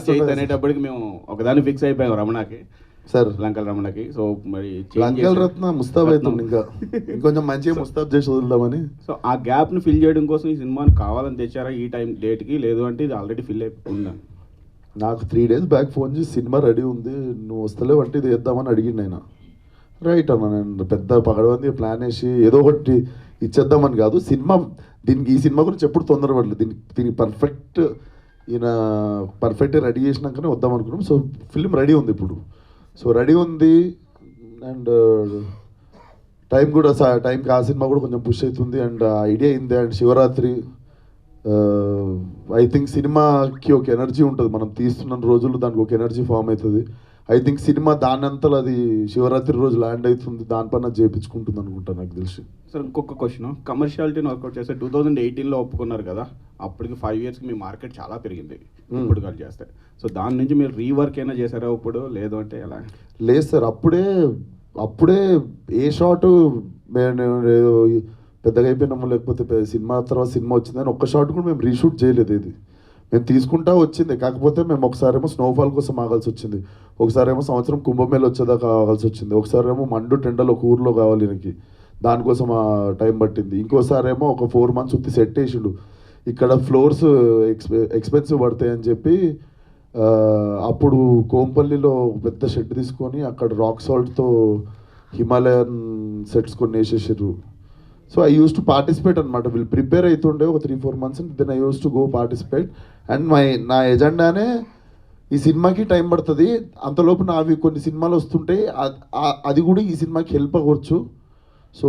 చేయి అనేటప్పటికి మేము ఒకదాన్ని ఫిక్స్ అయిపోయాం రమణకి సార్. లంకల్ రమణకి. సో మరి లంకెల్ రత్న ముస్తాబ్ అవుతుంది ఇంకా. ఇంకొంచెం మంచిగా ముస్తాబ్ చేసి వదులుదామని. సో ఆ గ్యాప్ని ఫిల్ చేయడం కోసం ఈ సినిమాని కావాలని తెచ్చారా? ఈ టైం డేట్కి లేదు అంటే ఇది ఆల్రెడీ ఫిల్ అయిపోయిందా నాకు త్రీ డేస్ బ్యాక్ ఫోన్ చేసి సినిమా రెడీ ఉంది నువ్వు వస్తలేవు అంటే ఇది వేద్దామని అడిగిండు ఆయన. రైట్ అన్న నేను పెద్ద పగడబంది ప్లాన్ వేసి ఏదో ఒకటి ఇచ్చేద్దామని కాదు సినిమా దీనికి ఈ సినిమా గురించి ఎప్పుడు తొందరపడలేదు. దీనికి దీనికి పర్ఫెక్ట్ ఈయన పర్ఫెక్ట్గా రెడీ చేసినాకనే వద్దాం అనుకున్నాం. సో ఫిల్మ్ రెడీ ఉంది ఇప్పుడు. సో రెడీ ఉంది అండ్ టైం uh, కూడా సా టైంకి ఆ సినిమా కూడా కొంచెం పుష్ అవుతుంది అండ్ ఐడియా uh, అయింది అండ్ శివరాత్రి ఐ థింక్ సినిమాకి ఒక ఎనర్జీ ఉంటుంది. మనం తీస్తున్న రోజులు దానికి ఒక ఎనర్జీ ఫామ్ అవుతుంది. ఐ థింక్ సినిమా దానంతలో అది శివరాత్రి రోజు ల్యాండ్ అవుతుంది దానిపైన చేపించుకుంటుంది అనుకుంటా నాకు తెలిసి. సార్ ఇంకొక క్వశ్చన్ కమర్షియాలిటీని వర్కౌట్ చేస్తే టూ థౌజండ్ ఎయిటీన్లో ఒప్పుకున్నారు కదా అప్పటికి ఫైవ్ ఇయర్స్కి మీ మార్కెట్ చాలా పెరిగింది ఇప్పుడు కాదు చేస్తే. సో దాని నుంచి మీరు రీవర్క్ అయినా చేశారా ఇప్పుడు? లేదు అంటే ఎలా? లేదు సార్ అప్పుడే అప్పుడే ఏ షాట్ మేము పెద్దగా అయిపోయినాము లేకపోతే సినిమా తర్వాత సినిమా వచ్చిందని ఒక్క షాట్ కూడా మేము రీషూట్ చేయలేదు ఇది. మేము తీసుకుంటా వచ్చింది. కాకపోతే మేము ఒకసారేమో స్నోఫాల్ కోసం ఆగాల్సి వచ్చింది. ఒకసారేమో సంవత్సరం కుంభమేళ వచ్చేదాకా ఆగాల్సి వచ్చింది. ఒకసారేమో మండు టెండలు ఒక ఊర్లో కావాలి నాకు దానికోసం ఆ టైం పట్టింది. ఇంకోసారేమో ఒక ఫోర్ మంత్స్ ఉత్తి సెట్ వేసిండు ఇక్కడ ఫ్లోర్స్ ఎక్స్పె ఎక్స్పెన్సివ్ పడతాయి అని చెప్పి అప్పుడు కోంపల్లిలో పెద్ద షెడ్ తీసుకొని అక్కడ రాక్ సాల్ట్తో హిమాలయన్ సెట్స్ కొన్ని వేసేసారు so I use to participate అనమాట వీళ్ళు ప్రిపేర్ అవుతుండే ఒక three four months then I use to go participate and my నా ఎజెండానే ఈ సినిమాకి టైం పడుతుంది. అంతలోపు నావి కొన్ని సినిమాలు వస్తుంటాయి అది కూడా ఈ సినిమాకి హెల్ప్ అవ్వచ్చు. సో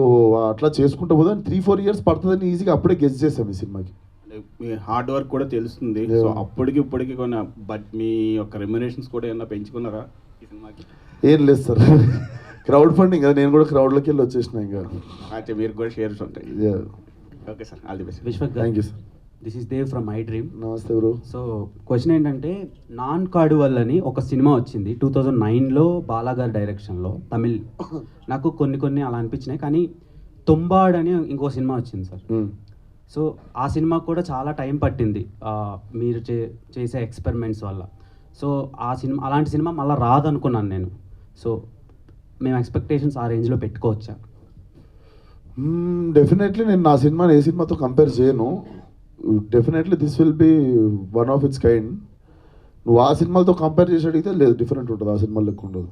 అట్లా చేసుకుంటూ పోదాం. త్రీ ఫోర్ ఇయర్స్ పడుతుందని ఈజీగా అప్పుడే గెస్ చేసాం ఈ సినిమాకి. మీ హార్డ్ వర్క్ కూడా తెలుస్తుంది. సో అప్పటికి ఇప్పటికి కొన్ని బట్ మీ యొక్క రెమ్యునేషన్స్ కూడా ఏమన్నా పెంచుకున్నారా ఈ సినిమాకి? ఏం లేదు సార్. క్రౌడ్ ఫండింగ్ కదా నేను కూడా క్రౌడ్లోకి వెళ్ళి వచ్చేసిన ఇంకా. అయితే మీరు కూడా షేర్స్ ఉంటాయి. Okay sir all the best Vishwak thank you sir this is Dev from my dream నమస్తే బ్రో సో క్వశ్చన్ ఏంటంటే నాన్ కాడు వల్లని ఒక సినిమా వచ్చింది టూ థౌజండ్ నైన్లో బాలాగారి డైరెక్షన్లో తమిళ్. నాకు కొన్ని కొన్ని అలా అనిపించినాయి కానీ తొంబాడ్ అని ఇంకో సినిమా వచ్చింది సార్ సో ఆ సినిమా కూడా చాలా టైం పట్టింది ఆ, మీరు చే చేసే ఎక్స్పెరిమెంట్స్ వల్ల. సో ఆ సినిమా అలాంటి సినిమా మళ్ళీ రాదనుకున్నాను నేను. సో మేము ఎక్స్పెక్టేషన్స్ ఆ రేంజ్లో పెట్టుకోవచ్చా? డెఫినెట్లీ నేను నా సినిమాని ఏ సినిమాతో కంపేర్ చేయను. Definitely this will be one of its kind నువ్వు ఆ సినిమాలతో కంపేర్ చేసి అడిగితే లేదు డిఫరెంట్ ఉంటుంది. ఆ సినిమాలు లెక్క ఉండదు.